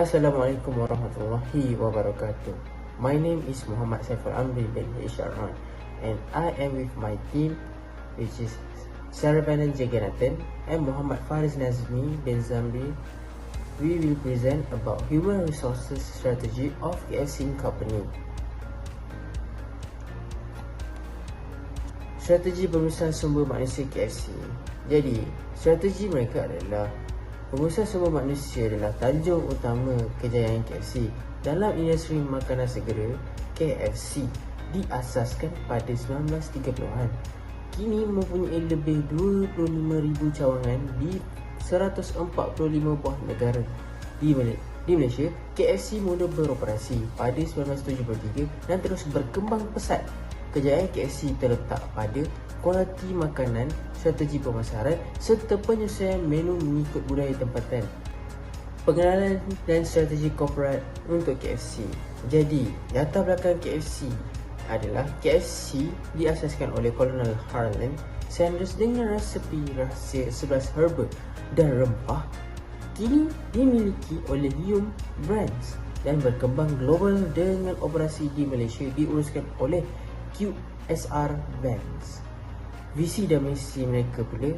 Assalamualaikum warahmatullahi wabarakatuh. My name is Muhammad Saiful Amri bin Isharan and I am with my team which is Sarah Banan Jagannathan and Muhammad Faris Nazmi bin Zamri. We will present about human resources strategy of KFC Company. Strategi pengurusan sumber manusia KFC. Jadi, strategi mereka adalah Pengusaha sumber manusia adalah tajuk utama kejayaan KFC. Dalam industri makanan segera, KFC diasaskan pada 1930-an. Kini mempunyai lebih 25,000 cawangan di 145 buah negara. Di di Malaysia, KFC mula beroperasi pada 1973 dan terus berkembang pesat. Kejayaan KFC terletak pada kualiti makanan, strategi pemasaran serta penyesuaian menu mengikut budaya tempatan. Pengenalan dan strategi korporat untuk KFC. Jadi, latar belakang KFC adalah KFC diasaskan oleh Colonel Harlan Sanders dengan resepi rahsia 11 herba dan rempah kini dimiliki oleh Yum Brands dan berkembang global dengan operasi di Malaysia diuruskan oleh QSR Brands. Visi dan misi mereka pula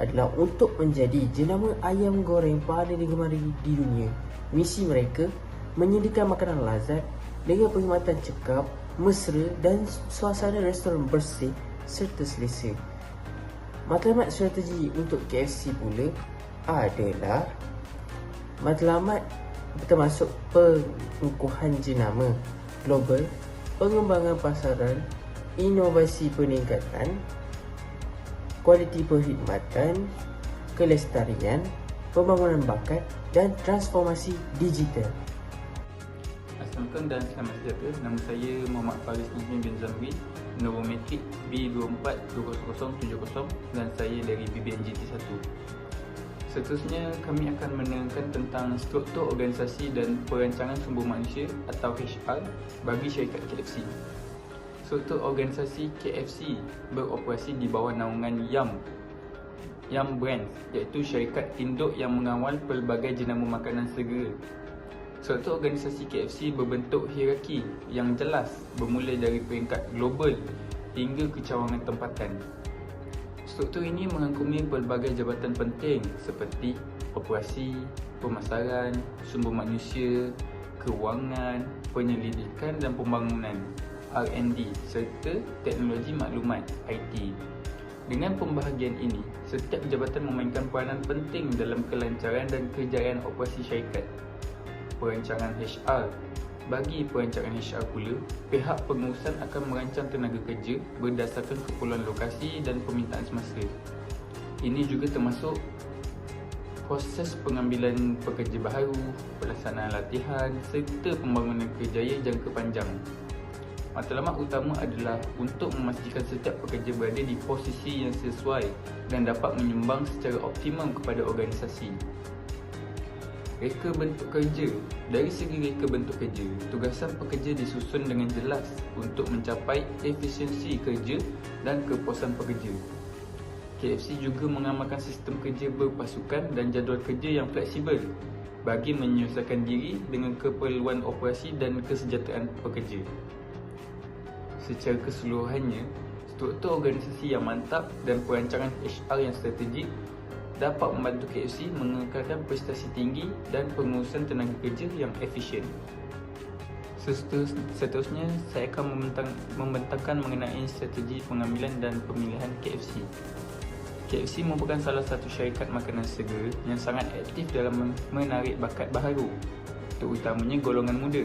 adalah untuk menjadi jenama ayam goreng paling digemari di dunia. Misi mereka menyediakan makanan lazat dengan perkhidmatan cekap, mesra dan suasana restoran bersih serta selesa. Matlamat strategi untuk KFC pula adalah matlamat termasuk pengukuhan jenama global, pengembangan pasaran, inovasi peningkatan, kualiti perkhidmatan, kelestarian, pembangunan bakat dan transformasi digital. Assalamualaikum dan selamat sejahtera. Nama saya Muhammad Faris Nazmi bin Zamri, nombor metrik B242070 dan saya dari BBNJT 1. Seterusnya, kami akan menerangkan tentang struktur organisasi dan perancangan sumber manusia atau HR bagi syarikat KFC struktur organisasi KFC beroperasi di bawah naungan YAM YAM Brands iaitu syarikat induk yang mengawal pelbagai jenama makanan segera. Struktur organisasi KFC berbentuk hierarki yang jelas bermula dari peringkat global hingga ke cawangan tempatan. Struktur ini mengangkumi pelbagai jabatan penting seperti operasi, pemasaran, sumber manusia, kewangan, penyelidikan dan pembangunan. R&D serta teknologi maklumat IT. Dengan pembahagian ini, setiap jabatan memainkan peranan penting dalam kelancaran dan kejayaan operasi syarikat. Perancangan HR Bagi perancangan HR pula, pihak pengurusan akan merancang tenaga kerja berdasarkan keperluan lokasi dan permintaan semasa. Ini juga termasuk proses pengambilan pekerja baru, pelaksanaan latihan serta pembangunan kerjaya jangka panjang. Matlamat utama adalah untuk memastikan setiap pekerja berada di posisi yang sesuai dan dapat menyumbang secara optimum kepada organisasi. Reka bentuk kerja Dari segi reka bentuk kerja, tugasan pekerja disusun dengan jelas untuk mencapai efisiensi kerja dan kepuasan pekerja. KFC juga mengamalkan sistem kerja berpasukan dan jadual kerja yang fleksibel bagi menyelesaikan diri dengan keperluan operasi dan kesejahteraan pekerja secara keseluruhannya, struktur organisasi yang mantap dan perancangan HR yang strategik dapat membantu KFC mengekalkan prestasi tinggi dan pengurusan tenaga kerja yang efisien. Seterusnya, saya akan membentang, membentangkan mengenai strategi pengambilan dan pemilihan KFC. KFC merupakan salah satu syarikat makanan segera yang sangat aktif dalam menarik bakat baharu, terutamanya golongan muda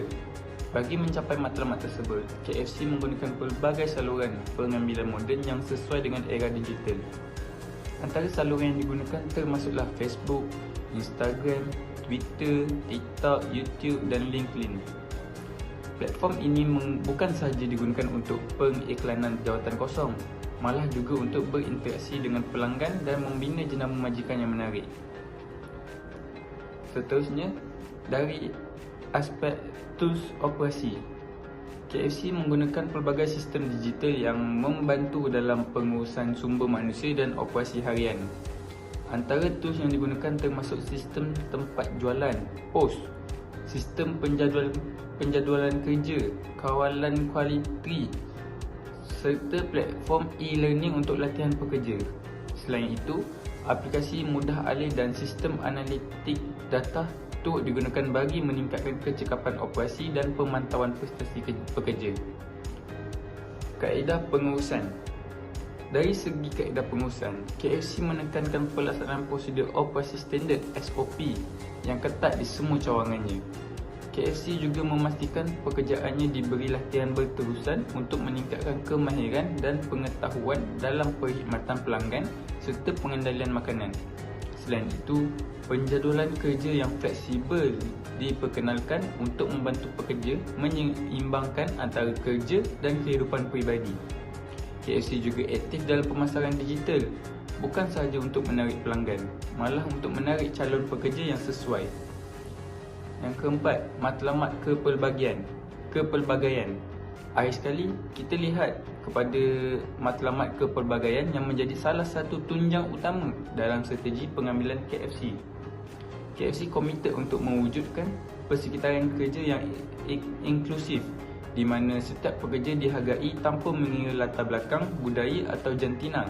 bagi mencapai matlamat tersebut, KFC menggunakan pelbagai saluran pengambilan moden yang sesuai dengan era digital. Antara saluran yang digunakan termasuklah Facebook, Instagram, Twitter, TikTok, YouTube dan LinkedIn. Platform ini bukan sahaja digunakan untuk pengiklanan jawatan kosong, malah juga untuk berinteraksi dengan pelanggan dan membina jenama majikan yang menarik. Seterusnya, dari aspek tools operasi. KFC menggunakan pelbagai sistem digital yang membantu dalam pengurusan sumber manusia dan operasi harian. Antara tools yang digunakan termasuk sistem tempat jualan, POS, sistem penjadual, penjadualan kerja, kawalan kualiti serta platform e-learning untuk latihan pekerja. Selain itu, aplikasi mudah alih dan sistem analitik data turut digunakan bagi meningkatkan kecekapan operasi dan pemantauan prestasi pekerja. Kaedah pengurusan Dari segi kaedah pengurusan, KFC menekankan pelaksanaan prosedur operasi standard SOP yang ketat di semua cawangannya. KFC juga memastikan pekerjaannya diberi latihan berterusan untuk meningkatkan kemahiran dan pengetahuan dalam perkhidmatan pelanggan serta pengendalian makanan. Selain itu, penjadualan kerja yang fleksibel diperkenalkan untuk membantu pekerja menyeimbangkan antara kerja dan kehidupan peribadi. KFC juga aktif dalam pemasaran digital bukan sahaja untuk menarik pelanggan, malah untuk menarik calon pekerja yang sesuai. Yang keempat, matlamat kepelbagian. Kepelbagaian. Akhir sekali, kita lihat kepada matlamat kepelbagaian yang menjadi salah satu tunjang utama dalam strategi pengambilan KFC. KFC komited untuk mewujudkan persekitaran kerja yang inklusif di mana setiap pekerja dihargai tanpa mengira latar belakang, budaya atau jantina.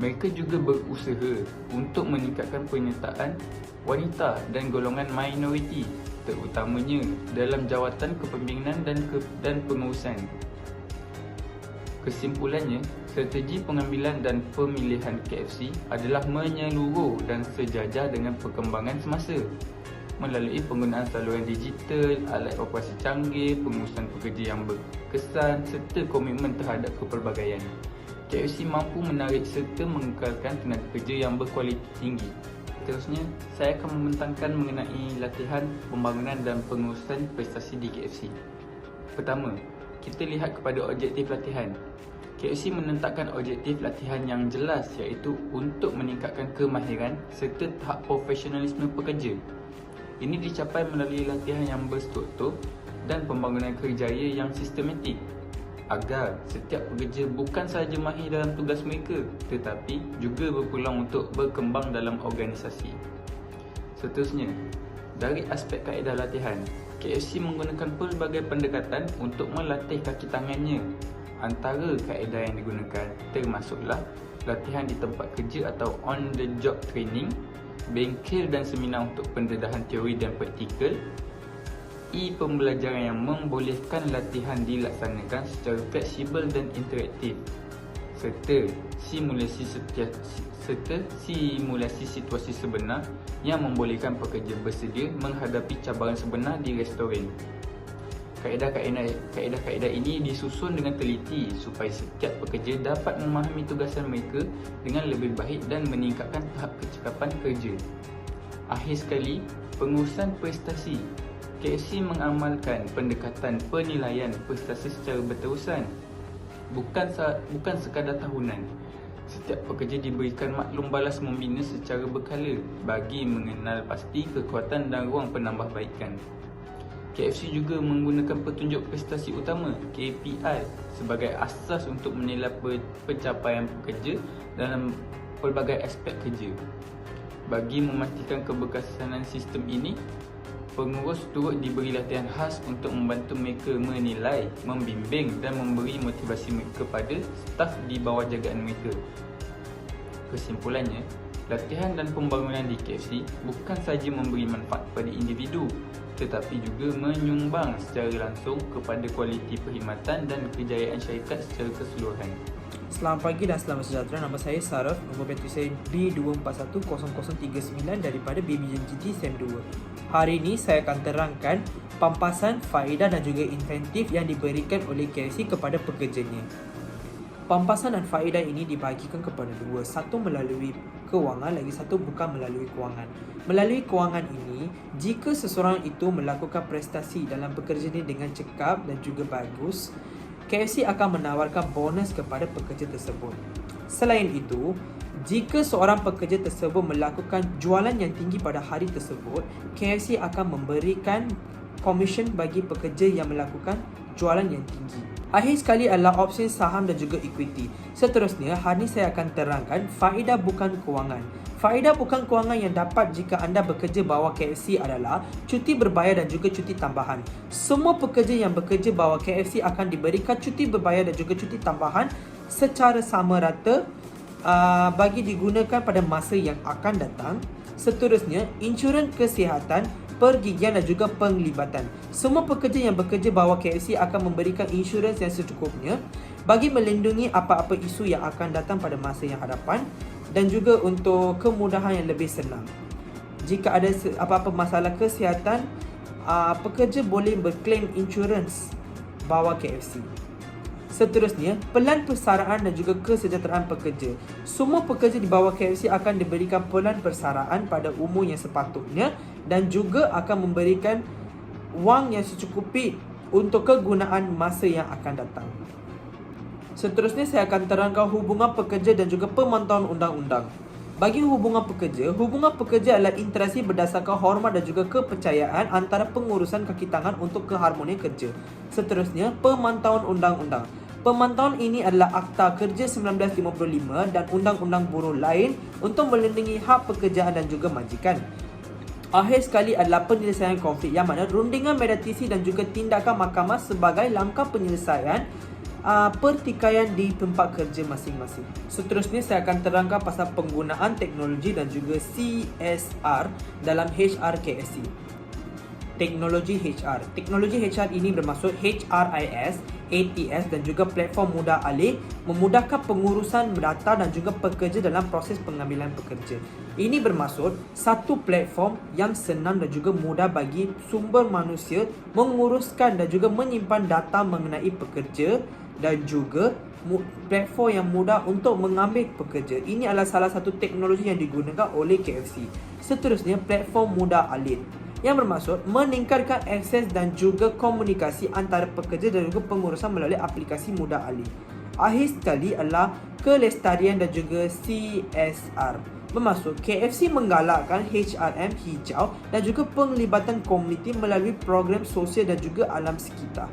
Mereka juga berusaha untuk meningkatkan penyertaan wanita dan golongan minoriti terutamanya dalam jawatan kepimpinan dan ke, dan pengurusan. Kesimpulannya, strategi pengambilan dan pemilihan KFC adalah menyeluruh dan sejajar dengan perkembangan semasa melalui penggunaan saluran digital, alat operasi canggih, pengurusan pekerja yang berkesan serta komitmen terhadap kepelbagaian. KFC mampu menarik serta mengekalkan tenaga kerja yang berkualiti tinggi. Seterusnya, saya akan membentangkan mengenai latihan, pembangunan dan pengurusan prestasi di KFC. Pertama, kita lihat kepada objektif latihan. KFC menentakkan objektif latihan yang jelas iaitu untuk meningkatkan kemahiran serta tahap profesionalisme pekerja. Ini dicapai melalui latihan yang berstruktur dan pembangunan kerjaya yang sistematik agar setiap pekerja bukan sahaja mahir dalam tugas mereka tetapi juga berpeluang untuk berkembang dalam organisasi. Seterusnya, dari aspek kaedah latihan, KFC menggunakan pelbagai pendekatan untuk melatih kaki tangannya. Antara kaedah yang digunakan termasuklah latihan di tempat kerja atau on the job training, bengkel dan seminar untuk pendedahan teori dan praktikal, e-pembelajaran yang membolehkan latihan dilaksanakan secara fleksibel dan interaktif serta simulasi setiap serta simulasi situasi sebenar yang membolehkan pekerja bersedia menghadapi cabaran sebenar di restoran. Kaedah-kaedah ini disusun dengan teliti supaya setiap pekerja dapat memahami tugasan mereka dengan lebih baik dan meningkatkan tahap kecekapan kerja. Akhir sekali, pengurusan prestasi KFC mengamalkan pendekatan penilaian prestasi secara berterusan bukan bukan sekadar tahunan. Setiap pekerja diberikan maklum balas membina secara berkala bagi mengenal pasti kekuatan dan ruang penambahbaikan. KFC juga menggunakan petunjuk prestasi utama KPI sebagai asas untuk menilai pencapaian pekerja dalam pelbagai aspek kerja. Bagi memastikan keberkesanan sistem ini, Pengurus turut diberi latihan khas untuk membantu mereka menilai, membimbing dan memberi motivasi kepada staf di bawah jagaan mereka. Kesimpulannya, latihan dan pembangunan di KFC bukan sahaja memberi manfaat kepada individu tetapi juga menyumbang secara langsung kepada kualiti perkhidmatan dan kejayaan syarikat secara keseluruhan. Selamat pagi dan selamat sejahtera. Nama saya Saraf, nombor bateri saya B2410039 daripada BBJGT SEM 2. Hari ini saya akan terangkan pampasan, faedah dan juga insentif yang diberikan oleh KFC kepada pekerjanya. Pampasan dan faedah ini dibahagikan kepada dua. Satu melalui kewangan, lagi satu bukan melalui kewangan. Melalui kewangan ini, jika seseorang itu melakukan prestasi dalam pekerjaannya dengan cekap dan juga bagus, KFC akan menawarkan bonus kepada pekerja tersebut. Selain itu, jika seorang pekerja tersebut melakukan jualan yang tinggi pada hari tersebut, KFC akan memberikan komisen bagi pekerja yang melakukan jualan yang tinggi. Akhir sekali adalah opsi saham dan juga equity. Seterusnya, hari ini saya akan terangkan faedah bukan kewangan. Faedah bukan kewangan yang dapat jika anda bekerja bawah KFC adalah cuti berbayar dan juga cuti tambahan. Semua pekerja yang bekerja bawah KFC akan diberikan cuti berbayar dan juga cuti tambahan secara sama rata uh, bagi digunakan pada masa yang akan datang. Seterusnya, insurans kesihatan, pergigian dan juga penglibatan. Semua pekerja yang bekerja bawah KFC akan memberikan insurans yang secukupnya bagi melindungi apa-apa isu yang akan datang pada masa yang hadapan dan juga untuk kemudahan yang lebih senang. Jika ada apa-apa masalah kesihatan, uh, pekerja boleh berklaim insurans bawah KFC. Seterusnya, pelan persaraan dan juga kesejahteraan pekerja. Semua pekerja di bawah KFC akan diberikan pelan persaraan pada umur yang sepatutnya dan juga akan memberikan wang yang secukupi untuk kegunaan masa yang akan datang. Seterusnya saya akan terangkan hubungan pekerja dan juga pemantauan undang-undang. Bagi hubungan pekerja, hubungan pekerja adalah interaksi berdasarkan hormat dan juga kepercayaan antara pengurusan kaki tangan untuk keharmonian kerja. Seterusnya, pemantauan undang-undang. Pemantauan ini adalah Akta Kerja 1955 dan undang-undang buruh lain untuk melindungi hak pekerjaan dan juga majikan. Akhir sekali adalah penyelesaian konflik yang mana rundingan mediasi dan juga tindakan mahkamah sebagai langkah penyelesaian uh, pertikaian di tempat kerja masing-masing. Seterusnya saya akan terangkan pasal penggunaan teknologi dan juga CSR dalam HRKSC. Teknologi HR. Teknologi HR ini bermaksud HRIS, ATS dan juga platform mudah alih memudahkan pengurusan data dan juga pekerja dalam proses pengambilan pekerja. Ini bermaksud satu platform yang senang dan juga mudah bagi sumber manusia menguruskan dan juga menyimpan data mengenai pekerja dan juga platform yang mudah untuk mengambil pekerja. Ini adalah salah satu teknologi yang digunakan oleh KFC. Seterusnya, platform mudah alih yang bermaksud meningkatkan akses dan juga komunikasi antara pekerja dan juga pengurusan melalui aplikasi mudah alih. Akhir sekali adalah kelestarian dan juga CSR. Bermaksud KFC menggalakkan HRM hijau dan juga penglibatan komuniti melalui program sosial dan juga alam sekitar.